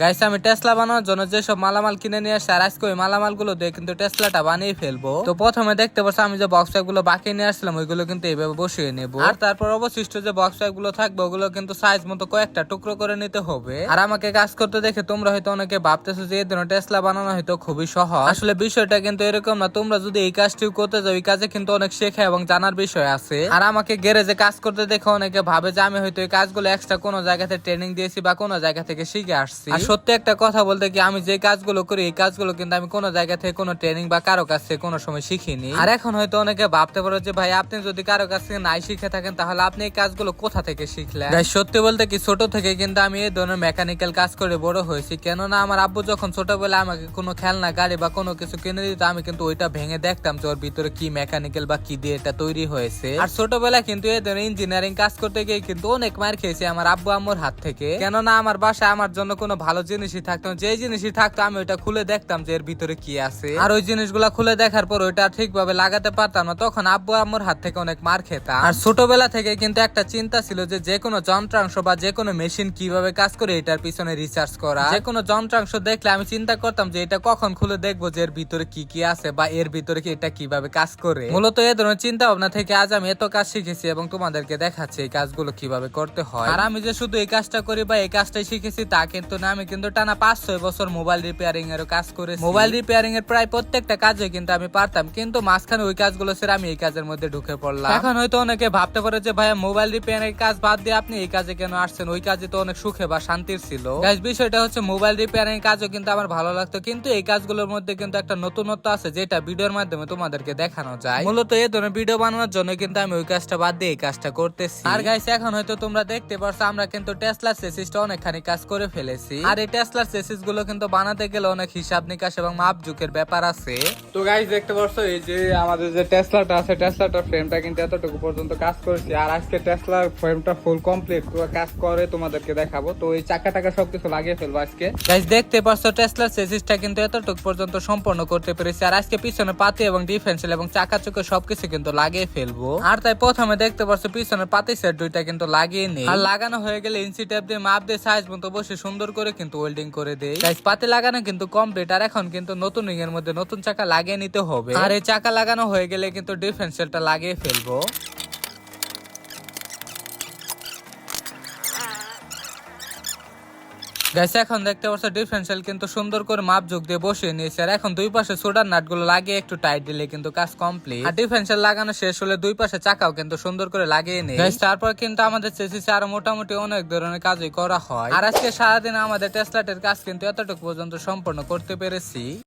Guys আমি Tesla বানানোর জন্য যেসব মালামাল কিনে নিয়ে আসছি আর আজকে ওই মালামালগুলো দিয়ে কিন্তু টেসলাটা বানিয়ে ফেলব। তো প্রথমে দেখতে পাচ্ছি, আমি যে বক্সগুলো বাকি নিয়ে আসছিলাম, ওইগুলো কিন্তু এইভাবে বসিয়ে নেব। আর তারপর অবশিষ্ট যে বক্সগুলো থাকবে, ওগুলো কিন্তু সাইজ মতো কয়েকটা টুকরো করে নিতে হবে। আর আমাকে কাজ করতে দেখে তোমরা হয়তো অনেকে ভাবতেছো যে এই ধরনের টেসলা বানানো হয়তো খুবই সহজ। আসলে বিষয়টা কিন্তু এরকম না, তোমরা যদি এই কাজটি করতে যাও, এই কাজে কিন্তু অনেক শেখা এবং জানার বিষয় আছে। আর আমাকে গ্যারেজে কাজ করতে দেখে অনেকে ভাবে যে, আমি হয়তো এই কাজগুলো এক্সট্রা কোনো জায়গাতে ট্রেনিং দিয়েছি বা কোনো জায়গা থেকে শিখে আসছি। সত্যি একটা কথা বলতে কি আমি যে কাজগুলো করি এই কাজগুলো কিন্তু আমি কোনো জায়গা থেকে কোনো ট্রেনিং বা কারও কাছ থেকে কোনো সময় শিখিনি। আর এখন হয়তো অনেকে ভাবতে পারো যে ভাই আপনি যদি কারও কাছ থেকে নাই শিখে থাকেন তাহলে আপনি এই কাজগুলো কোথা থেকে শিখলেন? Guys, সত্যি বলতে কি ছোট থেকে কিন্তু আমি এই ধরনের মেকানিক্যাল কাজ করে বড় হয়েছি। কেননা আমার আব্বু যখন ছোটবেলায় আমাকে কোনো খেলনা গাড়ি বা কোনো কিছু কিনে দিত আমি কিন্তু ওইটা ভেঙে দেখতাম যে ওর ভিতরে কি মেকানিক্যাল বা কি দিয়ে এটা তৈরি হয়েছে। আর ছোটবেলায় কিন্তু এই ধরনের ইঞ্জিনিয়ারিং কাজ করতে গিয়ে কিন্তু অনেক মার খেয়েছি আমার আব্বু আম্মুর হাত থেকে। কেননা আমার বাসায় আমার জন্য কোনো ভালো জিনিসই থাকতো। যে জিনিসই থাকতো আমি ওইটা খুলে দেখতাম যে এর ভিতরে কি আছে। আর ওই জিনিসগুলা খুলে দেখার পর ওইটা ঠিকভাবে লাগাতে পারতাম না, তখন আব্বু আম্মুর হাত থেকে অনেক মার খেতাম। আর ছোটবেলা থেকে কিন্তু একটা চিন্তা ছিল যে যে কোনো যন্ত্রাংশ বা যে কোনো মেশিন কীভাবে কাজ করে এটার পিছনে রিসার্চ করা। যে কোনো যন্ত্রাংশ দেখলে আমি চিন্তা করতাম যে এটা কখন খুলে দেখব যে এর ভিতরে কি কি আছে বা এর ভিতরে কি এটা কীভাবে কাজ করে। মূলত এ ধরনের চিন্তা ভাবনা থেকে আজ আমি এত কাজ শিখেছি এবং তোমাদেরকে দেখাচ্ছি এই কাজগুলো কীভাবে করতে হয়। আর আমি যে শুধু এই কাজটা করি বা এই কাজটাই শিখেছি তা কিন্তু না আমি কিন্তু টানা পাঁচ ছয় বছর মোবাইল রিপেয়ারিং এর কাজ করেছি। মোবাইল রিপেয়ারিং এর প্রায় প্রত্যেকটা কাজে কিন্তু আমি পারতাম কিন্তু মাঝখানে ওই কাজগুলো ছেড়ে আমি এই কাজের মধ্যে ঢুকে পড়লাম। এখন হয়তো অনেকে ভাবতে পারে যে ভাইয়া মোবাইল রিপেয়ারিং এর কাজ বাদ দিয়ে আপনি এই কাজে কেন আসছেন? ওই কাজে তো অনেক সুখে বা শান্তির ছিল। বিষয়টা হচ্ছে মোবাইল রিপেয়ারিং কাজও কিন্তু আমার ভালো লাগতো কিন্তু এই কাজগুলোর মধ্যে কিন্তু একটা নতুনত্ব আছে যেটা ভিডিওর মাধ্যমে তোমাদেরকে দেখানো যায়। মূলত এই ধরনের ভিডিও বানানোর জন্য কিন্তু আমি ওই কাজটা বাদ দিয়ে এই কাজটা করতেছি। আর গাইস এখন হয়তো তোমরা দেখতে পারছ আমরা কিন্তু টেসলার সেসিসটা অনেকখানি কাজ করে ফেলেছি। আর এই টেসলার সেসিসগুলো কিন্তু বানাতে গেলে অনেক হিসাব নিকাশ এবং মাপ ঝুঁকের ব্যাপার আছে। তো গাইস দেখতে পারছ এই যে আমাদের যে টেসলাটা আছে টেসলাটার ফ্রেমটা কিন্তু এতটুকু পর্যন্ত কাজ করেছি। আর আজকে টেসলার ফ্রেমটা ফুল কমপ্লিট কাজ করে তোমাদেরকে দেখাবো। তো এই চাকা টাকা সবকিছু লাগিয়ে ফেলব আজকে। গাইস দেখতে পারছ টেসলার সেসিসটা কিন্তু এতটুকু পর্যন্ত সম্পন্ন করতে পেরেছি। আর আজকে পিছনে পাতি এবং ডিফেন্সিয়াল এবং চাকা চোখে সবকিছু কিন্তু লাগিয়ে ফেলব। আর তাই প্রথমে দেখতে পারছ পিছনের পাতি সেট দুইটা কিন্তু লাগিয়ে নেই। আর লাগানো হয়ে গেলে ইঞ্চি টেপ দিয়ে মাপ দিয়ে সাইজ মতো বসে সুন্দর করে কিন্তু ওয়েল্ডিং করে দেয় গাইস পাতে লাগানো কিন্তু কমপ্লিট আর এখন কিন্তু নতুন রিং এর মধ্যে নতুন চাকা লাগিয়ে নিতে হবে। আর এই চাকা লাগানো হয়ে গেলে কিন্তু ডিফেন্সেলটা লাগিয়ে ফেলব। গাইস এখন দেখতে পাচ্ছ ডিফারেন্সিয়াল কিন্তু সুন্দর করে মাপ যোগ দিয়ে বসিয়ে নিয়েছে। আর এখন দুই পাশে সোডার নাটগুলো লাগিয়ে একটু টাইট দিলে কিন্তু কাজ কমপ্লিট আর ডিফারেন্সিয়াল লাগানো শেষ হলে দুই পাশে চাকাও কিন্তু সুন্দর করে লাগিয়ে নেই। তারপর কিন্তু আমাদের চেসিসে আরও মোটামুটি অনেক ধরনের কাজই করা হয়। আর আজকে সারাদিন আমাদের টেসলাটের কাজ কিন্তু এতটুকু পর্যন্ত সম্পন্ন করতে পেরেছি।